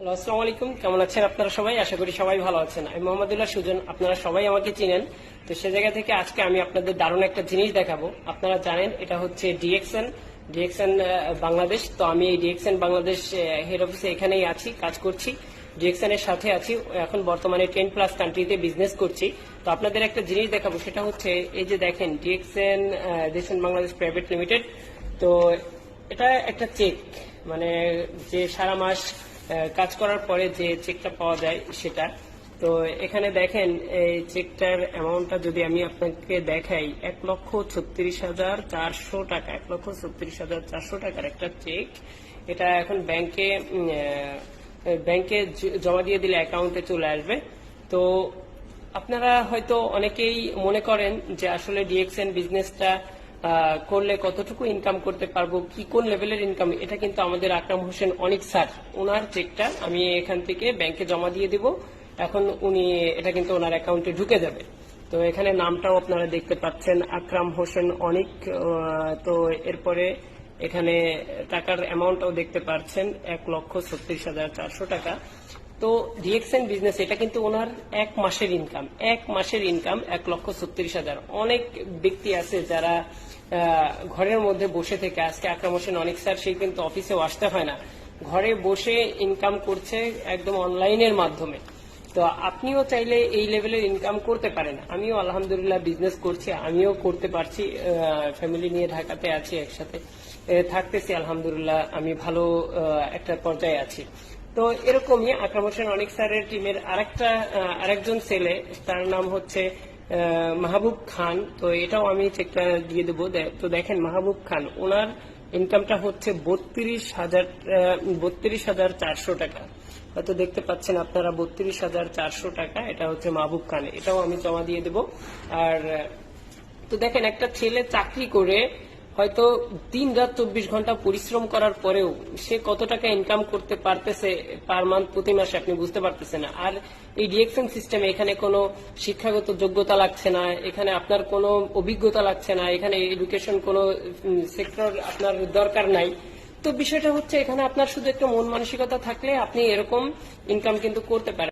Hello আসসালামু আলাইকুম কেমন আছেন আপনারা সবাই? আশা করি সবাই ভালো আছেন। আমি মোহাম্মদুল্লাহ সুজন, আপনারা সবাই আমাকে চিনেন। তো সে জায়গা থেকে আজকে আমি আপনাদের দারুণ একটা জিনিস দেখাবো। আপনারা জানেন, এটা হচ্ছে ডিএক্সএন ডিএক্সএন বাংলাদেশ। তো আমি এই ডিএক্সএন বাংলাদেশ হেড অফিসে এখানেই আছি, কাজ করছি। ডিএক্সএন এর সাথে আছি। এখন বর্তমানে টেন প্লাস কান্ট্রিতে বিজনেস করছি। তো আপনাদের একটা জিনিস দেখাবো, সেটা হচ্ছে, এই যে দেখেন DXN DXN Bangladesh private limited তো এটা একটা চেক। মানে যে সারা মাস কাজ করার পরে যে চেকটা পাওয়া যায় সেটা। তো এখানে দেখেন, এই চেকটার অ্যামাউন্টটা যদি আমি আপনাকে দেখাই, এক লক্ষ ছত্রিশ হাজার চারশো টাকা, এক লক্ষ ছত্রিশ হাজার চারশো টাকার একটা চেক এটা এখন ব্যাংকে ব্যাংকে জমা দিয়ে দিলে অ্যাকাউন্টে চলে আসবে। তো আপনারা হয়তো অনেকেই মনে করেন যে আসলে ডিএক্সএন বিজনেসটা করলে কতটুকু ইনকাম করতে পারব, কি, কোন লেভেলের ইনকাম এটা কিন্তু আমাদের আকরাম হোসেন অনেক স্যার, ওনার চেকটা আমি এখান থেকে ব্যাংকে জমা দিয়ে দিব। এখন উনি, এটা কিন্তু ওনার অ্যাকাউন্টে ঢুকে যাবে। তো এখানে নামটাও আপনারা দেখতে পাচ্ছেন, আকরাম হোসেন অনেক তো এরপরে এখানে টাকার অ্যামাউন্টটাও দেখতে পাচ্ছেন এক লক্ষ ছত্রিশ হাজার চারশো টাকা। তো ডিএক্সএন বিজনেস এটা কিন্তু ওনার এক মাসের ইনকাম এক মাসের ইনকাম এক লক্ষ ছত্রিশ হাজার। অনেক ব্যক্তি আছে যারা ঘরের মধ্যে বসে থেকে, আজকে আকরাম হোসেন অনেক স্যার সেই কিন্তু অফিসেও আসতে হয় না। ঘরে বসে ইনকাম করছে একদম অনলাইনের মাধ্যমে। তো আপনিও চাইলে এই লেভেলের ইনকাম করতে পারেন। আমিও আলহামদুলিল্লাহ বিজনেস করছি, আমিও করতে পারছি ফ্যামিলি নিয়ে ঢাকাতে আছি একসাথে। থাকতেছি, আলহামদুলিল্লাহ, আমি ভালো একটা পর্যায়ে আছি। তো এরকমই আকরাম হোসেন অনেক স্যারের টিমের আরেকটা আরেকজন ছেলে, তার নাম হচ্ছে মাহবুব খান। তো এটাও আমি চেকটা দিয়ে দেবো। তো দেখেন মাহবুব খান, ওনার ইনকামটা হচ্ছে বত্রিশ হাজার বত্রিশ হাজার চারশো টাকা। হয়তো দেখতে পাচ্ছেন আপনারা বত্রিশ হাজার চারশো টাকা, এটা হচ্ছে মাহবুব খান। এটাও আমি জমা দিয়ে দেব। আর, তো দেখেন একটা ছেলে চাকরি করে হয়তো দিন রাত চব্বিশ ঘণ্টা পরিশ্রম করার পরেও সে কত টাকা ইনকাম করতে পারতেছে পার মান্থ প্রতি মাসে আপনি বুঝতে পারতেছেন না। আর এই ডিএক্সএন সিস্টেমে এখানে কোনো শিক্ষাগত যোগ্যতা লাগছে না, এখানে আপনার কোনো অভিজ্ঞতা লাগছে না, এখানে এডুকেশন কোনো সেক্টর আপনার দরকার নাই। তো বিষয়টা হচ্ছে এখানে আপনার শুধু একটা মন মানসিকতা থাকলে আপনি এরকম ইনকাম কিন্তু করতে পারেন।